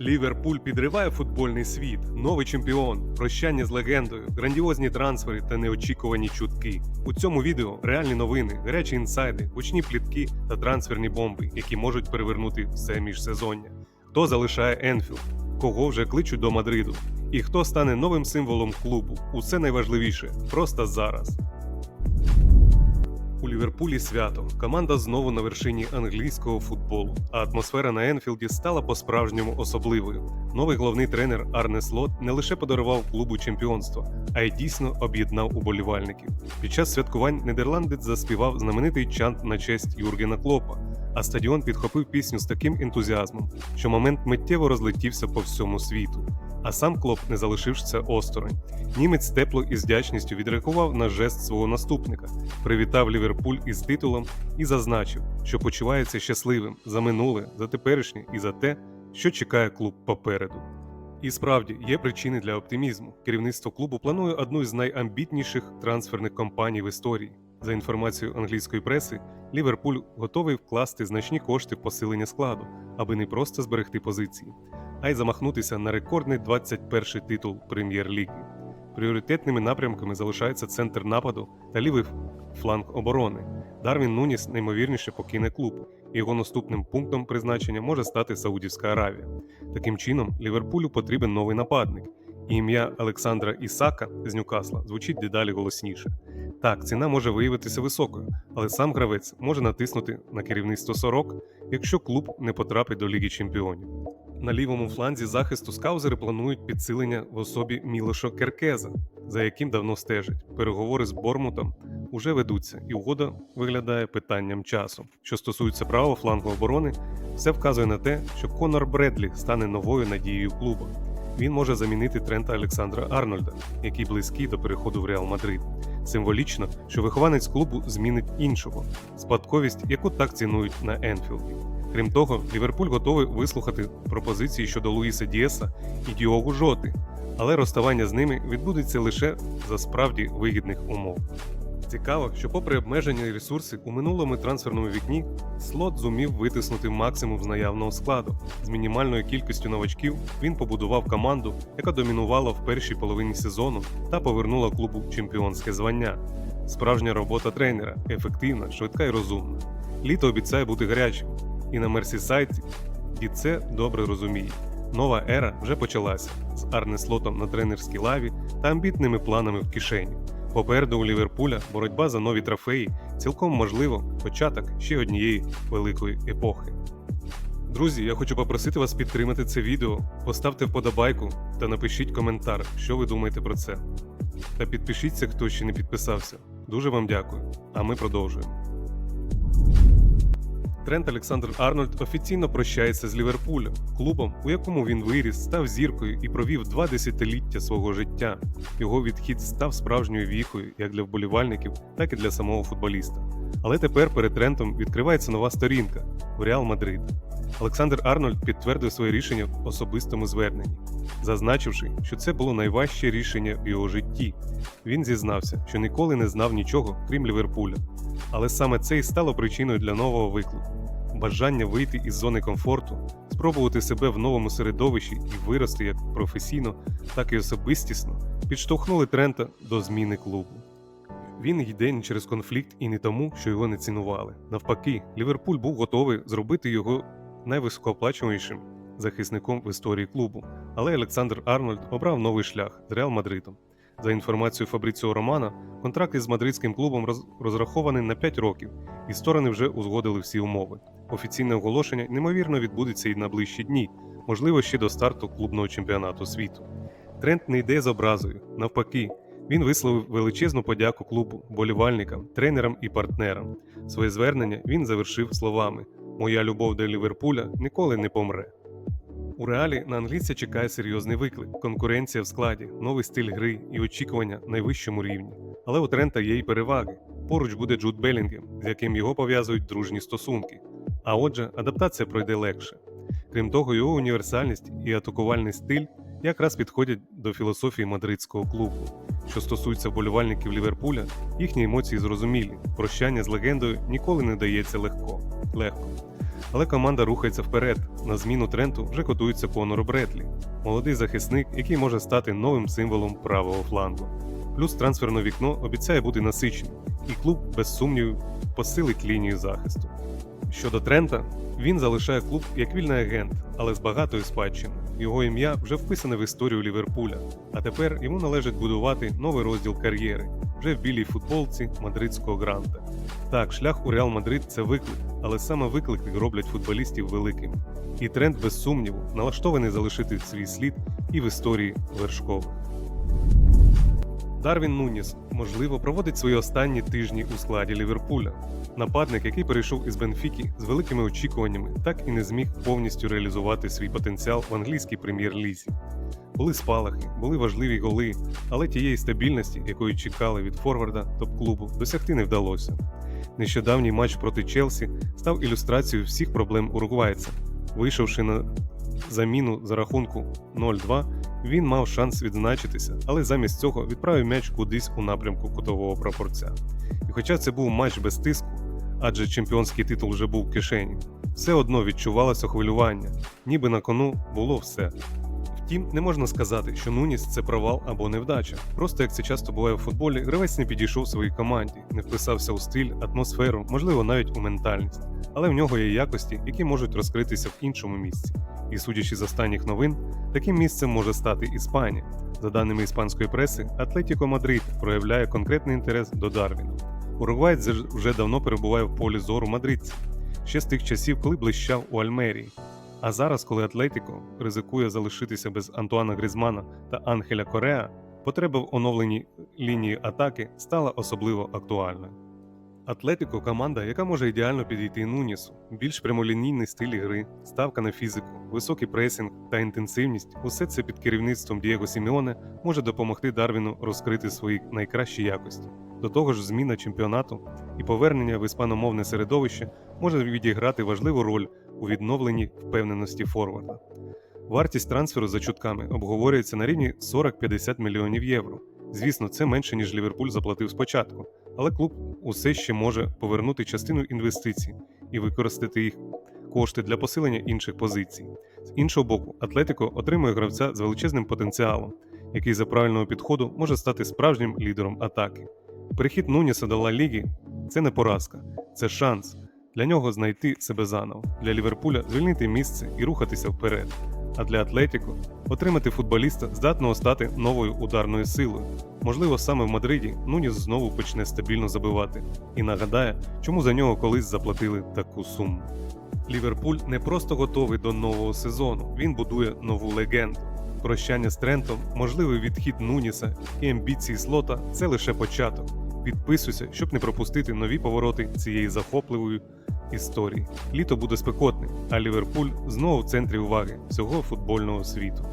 Ліверпуль підриває футбольний світ, новий чемпіон, прощання з легендою, грандіозні трансфери та неочікувані чутки. У цьому відео реальні новини, гарячі інсайди, гучні плітки та трансферні бомби, які можуть перевернути все міжсезоння. Хто залишає Енфілд, кого вже кличуть до Мадриду, і хто стане новим символом клубу. Усе найважливіше просто зараз. Ліверпулі свято. Команда знову на вершині англійського футболу, а атмосфера на Енфілді стала по-справжньому особливою. Новий головний тренер Арне Слот не лише подарував клубу чемпіонство, а й дійсно об'єднав уболівальників. Під час святкувань нідерландець заспівав знаменитий чант на честь Юргена Клопа, а стадіон підхопив пісню з таким ентузіазмом, що момент миттєво розлетівся по всьому світу. А сам Клоп не залишився осторонь. Німець тепло і з вдячністю відреагував на жест свого наступника, привітав Ліверпуль із титулом і зазначив, що почувається щасливим за минуле, за теперішнє і за те, що чекає клуб попереду. І справді є причини для оптимізму. Керівництво клубу планує одну з найамбітніших трансферних кампаній в історії. За інформацією англійської преси, Ліверпуль готовий вкласти значні кошти в посилення складу, аби не просто зберегти позиції, а й замахнутися на рекордний 21-й титул прем'єр-ліги. Пріоритетними напрямками залишається центр нападу та лівий фланг оборони. Дарвін Нуніс наймовірніше покине клуб, його наступним пунктом призначення може стати Саудівська Аравія. Таким чином, Ліверпулю потрібен новий нападник, і ім'я Олександра Ісака з Ньюкасла звучить дедалі голосніше. Так, ціна може виявитися високою, але сам гравець може натиснути на керівництво сорок, якщо клуб не потрапить до Ліги Чемпіонів. На лівому фланзі захисту скаузери планують підсилення в особі Мілоша Керкеза, за яким давно стежать. Переговори з Бормутом уже ведуться, і угода виглядає питанням часу. Що стосується правого флангу оборони, все вказує на те, що Конор Бредлі стане новою надією клубу. Він може замінити Трента Олександра Арнольда, який близький до переходу в Реал Мадрид. Символічно, що вихованець клубу змінить іншого спадковість, яку так цінують на Енфілді. Крім того, Ліверпуль готовий вислухати пропозиції щодо Луїса Дієса і Діогу Жоти, але розставання з ними відбудеться лише за справді вигідних умов. Цікаво, що, попри обмежені ресурси, у минулому трансферному вікні слот зумів витиснути максимум з наявного складу. З мінімальною кількістю новачків він побудував команду, яка домінувала в першій половині сезону та повернула клубу чемпіонське звання. Справжня робота тренера ефективна, швидка і розумна. Літо обіцяє бути гарячим, і на Мерсісайді це добре розуміє. Нова ера вже почалася з Арне Слотом на тренерській лаві та амбітними планами в кишені. Попереду у Ліверпуля боротьба за нові трофеї, цілком можливо, початок ще однієї великої епохи. Друзі, я хочу попросити вас підтримати це відео, поставте вподобайку та напишіть коментар, що ви думаєте про це. Та підпишіться, хто ще не підписався. Дуже вам дякую. А ми продовжуємо. Трент Олександр Арнольд офіційно прощається з Ліверпулем, клубом, у якому він виріс, став зіркою і провів два десятиліття свого життя. Його відхід став справжньою віхою як для вболівальників, так і для самого футболіста. Але тепер перед Трентом відкривається нова сторінка в Реал Мадрид. Олександр Арнольд підтвердив своє рішення в особистому зверненні, зазначивши, що це було найважче рішення в його житті. Він зізнався, що ніколи не знав нічого, крім Ліверпуля. Але саме це і стало причиною для нового виклику бажання вийти із зони комфорту, спробувати себе в новому середовищі і вирости як професійно, так і особистісно, підштовхнули Трента до зміни клубу. Він йде не через конфлікт і не тому, що його не цінували. Навпаки, Ліверпуль був готовий зробити його найвисокооплачуванішим захисником в історії клубу. Але Олександр Арнольд обрав новий шлях з Реал Мадридом. За інформацією Фабріціо Романа, контракт із мадридським клубом роз- розрахований на 5 років, і сторони вже узгодили всі умови. Офіційне оголошення неймовірно відбудеться і на ближчі дні, можливо, ще до старту клубного чемпіонату світу. Трент не йде з образою, навпаки, він висловив величезну подяку клубу, болівальникам, тренерам і партнерам. Своє звернення він завершив словами: Моя любов до Ліверпуля ніколи не помре. У реалі на англійця чекає серйозний виклик, конкуренція в складі, новий стиль гри і очікування на найвищому рівні. Але у Трента є й переваги. Поруч буде Джуд Белінгем, з яким його пов'язують дружні стосунки. А отже, адаптація пройде легше. Крім того, його універсальність і атакувальний стиль якраз підходять до філософії мадридського клубу. Що стосується вболівальників Ліверпуля, їхні емоції зрозумілі. Прощання з легендою ніколи не дається легко. легко. Але команда рухається вперед. На зміну Тренту вже котується Конор Бретлі, молодий захисник, який може стати новим символом правого флангу. Плюс трансферне вікно обіцяє бути насиченим, і клуб без сумнівів посилить лінію захисту. Щодо Трента, він залишає клуб як вільний агент, але з багатою спадщиною. Його ім'я вже вписане в історію Ліверпуля, а тепер йому належить будувати новий розділ кар'єри вже в білій футболці мадридського гранта. Так, шлях у Реал Мадрид це виклик, але саме виклики роблять футболістів великим. І тренд, без сумніву, налаштований залишити свій слід і в історії вершкових. Дарвін Нуніс, можливо, проводить свої останні тижні у складі Ліверпуля. Нападник, який перейшов із Бенфіки з великими очікуваннями, так і не зміг повністю реалізувати свій потенціал в англійській прем'єр-лізі. Були спалахи, були важливі голи, але тієї стабільності, якої чекали від форварда топ-клубу, досягти не вдалося. Нещодавній матч проти Челсі став ілюстрацією всіх проблем уругвайця. Вийшовши на заміну за рахунку 0-2, він мав шанс відзначитися, але замість цього відправив м'яч кудись у напрямку кутового прапорця. І хоча це був матч без тиску, адже чемпіонський титул вже був в кишені, все одно відчувалося хвилювання, ніби на кону було все. Втім, не можна сказати, що Нуніс це провал або невдача. Просто як це часто буває в футболі, гравець не підійшов своїй команді, не вписався у стиль, атмосферу, можливо, навіть у ментальність. Але в нього є якості, які можуть розкритися в іншому місці. І судячи з останніх новин, таким місцем може стати Іспанія. За даними іспанської преси, Атлетіко Мадрид проявляє конкретний інтерес до Дарвіна. Уругвайць вже давно перебуває в полі зору мадридців, ще з тих часів, коли блищав у Альмерії. А зараз, коли Атлетіко ризикує залишитися без Антуана Грізмана та Анхеля Кореа, потреба в оновленій лінії атаки стала особливо актуальною. Атлетико команда, яка може ідеально підійти Нунісу, більш прямолінійний стиль гри, ставка на фізику, високий пресинг та інтенсивність усе це під керівництвом Дієго Сімеоне може допомогти Дарвіну розкрити свої найкращі якості. До того ж, зміна чемпіонату і повернення в іспаномовне середовище може відіграти важливу роль у відновленні впевненості форварда. Вартість трансферу за чутками обговорюється на рівні 40-50 мільйонів євро. Звісно, це менше ніж Ліверпуль заплатив спочатку, але клуб усе ще може повернути частину інвестицій і використати їх кошти для посилення інших позицій. З іншого боку, Атлетико отримує гравця з величезним потенціалом, який за правильного підходу може стати справжнім лідером атаки. Перехід Нуніса до Ла Ліги це не поразка, це шанс для нього знайти себе заново, для Ліверпуля звільнити місце і рухатися вперед. А для Атлетіко отримати футболіста, здатного стати новою ударною силою. Можливо, саме в Мадриді Нуніс знову почне стабільно забивати і нагадає, чому за нього колись заплатили таку суму. Ліверпуль не просто готовий до нового сезону, він будує нову легенду. Прощання з Трентом, можливий відхід Нуніса і амбіції слота це лише початок. Підписуйся, щоб не пропустити нові повороти цієї захопливої історії. Літо буде спекотним, а Ліверпуль знову в центрі уваги всього футбольного світу.